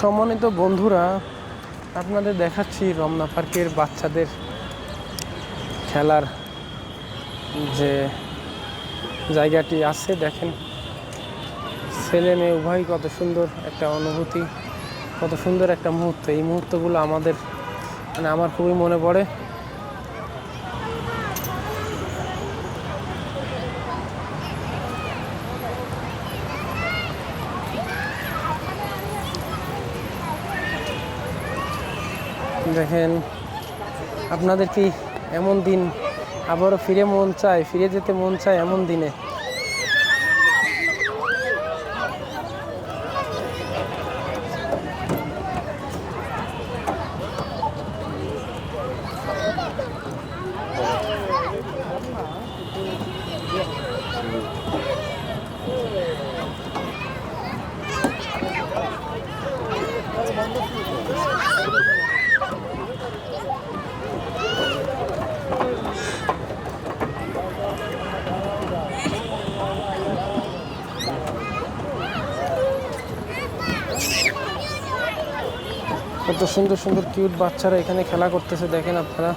সম্মানিত বন্ধুরা, আপনাদের দেখাচ্ছি রমনা পার্কের বাচ্চাদের খেলার যে জায়গাটি আছে। দেখেন, ছেলে মেয়ে উভয়ই কত সুন্দর একটা অনুভূতি, কত সুন্দর একটা মুহূর্ত। এই মুহূর্তগুলো আমাদের মানে আমার খুবই মনে পড়ে। দেখেন, আপনাদের কি এমন দিন আবারও ফিরে মন চায়, ফিরে যেতে মন চায় এমন দিনে? কত সুন্দর সুন্দর কিউট বাচ্চারা এখানে খেলা করতেছে দেখেন আপনারা।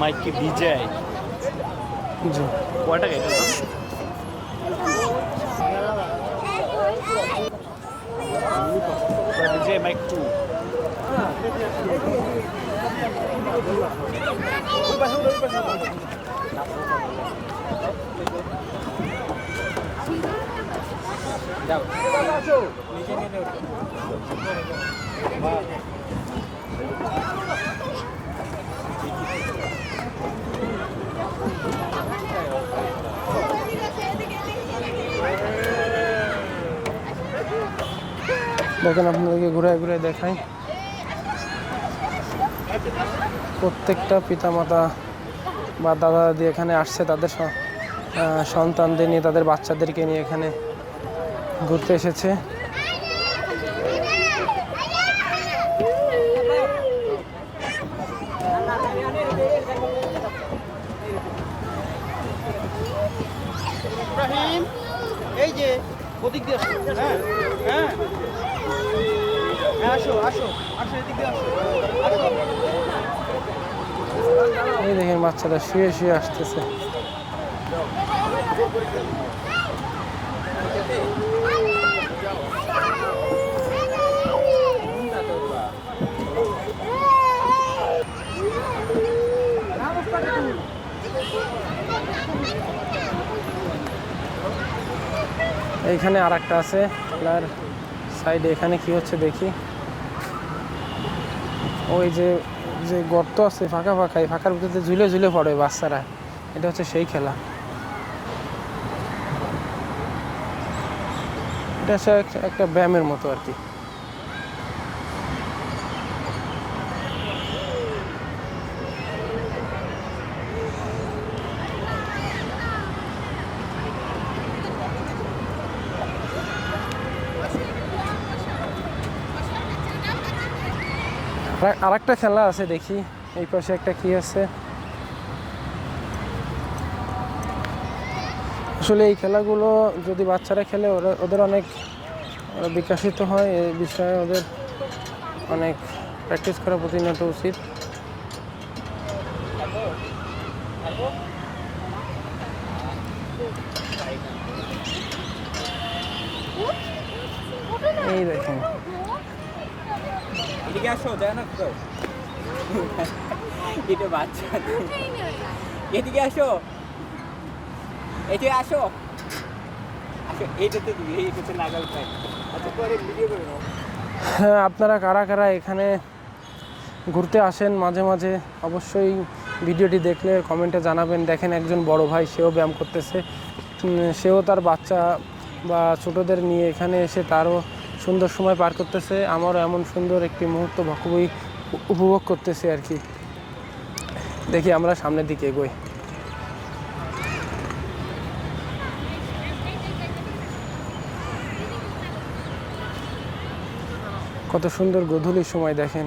মাইক কি বিজয় জি। কয় টাকা মাইক টু দেখেন, আপনাদেরকে ঘুরে ঘুরে দেখাই। প্রত্যেকটা পিতামাতা বা দাদা দাদি এখানে আসছে তাদের সন্তানদের নিয়ে, তাদের বাচ্চাদেরকে নিয়ে এখানে ঘুরতে এসেছে। এই যে দিয়ে হ্যাঁ হ্যাঁ। হ্যাঁ এই দেখেন বাচ্চারা শুয়ে শুয়ে আসতেছে। এইখানে আর একটা আছে আপনার সাইডে, এখানে কি হচ্ছে দেখি। ওই যে যে গর্ত আছে ফাঁকা ফাঁকা, এই ফাঁকার ভিতরে ঝুলে ঝুলে পড়ে বাচ্চারা। এটা হচ্ছে সেই খেলা। এটা একটা ব্যায়ামের মতো আর কি। আর একটা খেলা আছে, দেখি। এই পাশে একটা কি আছে? আসলে এই খেলাগুলো যদি বাচ্চারা খেলে, ওরা ওদের অনেক বিকশিত হয়। এই বিষয়ে ওদের অনেক প্র্যাকটিস করা প্রতিনিয়ত উচিত। এই দেখেন। আসো এটা বাচ্চা। এদিকে আসো। এদিকে আসো। আচ্ছা হ্যাঁ আপনারা কারা কারা এখানে ঘুরতে আসেন মাঝে মাঝে, অবশ্যই ভিডিওটি দেখলে কমেন্টে জানাবেন। দেখেন একজন বড় ভাই, সেও ব্যায়াম করতেছে। সেও তার বাচ্চা বা ছোটদের নিয়ে এখানে এসে তারও সুন্দর সময় পার করতেছে, আমারও এমন সুন্দর একটি মুহূর্ত ভক্তবই উপভোগ করতেছে আর কি। দেখি আমরা সামনের দিকে এগোই। কত সুন্দর গধূলির সময় দেখেন।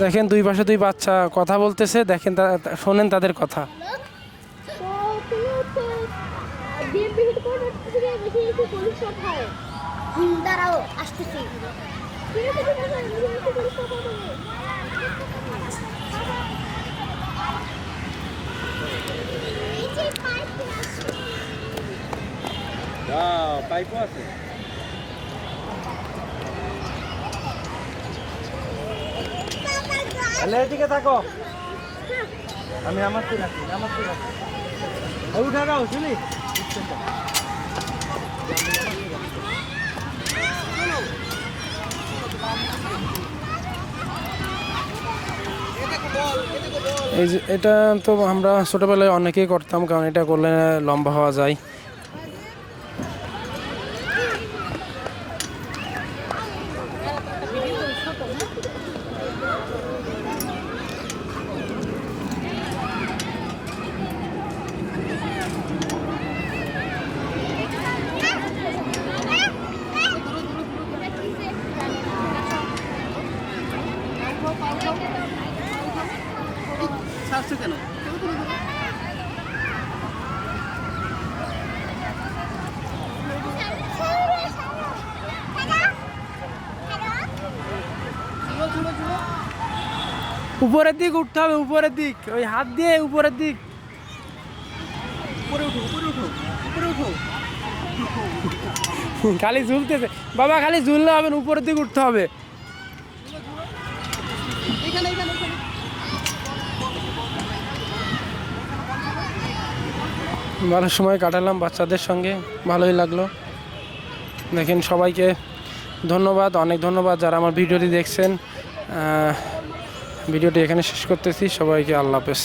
দেখেন দুই পাশে দুই বাচ্চা কথা বলতেছে দেখেন শোনেন তাদের কথা। তো তুমি হচ্ছে বিএনপি হেডকোয়ার্টার থেকে বেশি বেশি পুলিশ হয় হুম দাঁড়াও আসতেছি ঠিক আছে ঠিক আছে আমি একটু পুলিশ কথা বলব এই যে পাইপ পাইপও আছে। তাহলে এদিকে থাকো। আমি আমার তুই রাখি আমার তুই রাখি উঠে দাও শুনি? এই যে এটা তো আমরা ছোটোবেলায় অনেকেই করতাম কারণ এটা করলে লম্বা হওয়া যায়। ছাড়ছো কেন? উপরের দিক উঠতে হবে, উপরের দিক। ওই হাত দিয়ে উপরের দিক। খালি ঝুলতেছে। বাবা, খালি ঝুললে হবে উপরের দিক উঠতে হবে এখানে এখানে এখানে ভালো সময় কাটালাম বাচ্চাদের সঙ্গে, ভালোই লাগল। দেখেন সবাইকে ধন্যবাদ, অনেক ধন্যবাদ যারা আমার ভিডিওটি দেখছেন। ভিডিওটি এখানে শেষ করতেছি, সবাইকে আল্লাহ হাফেজ।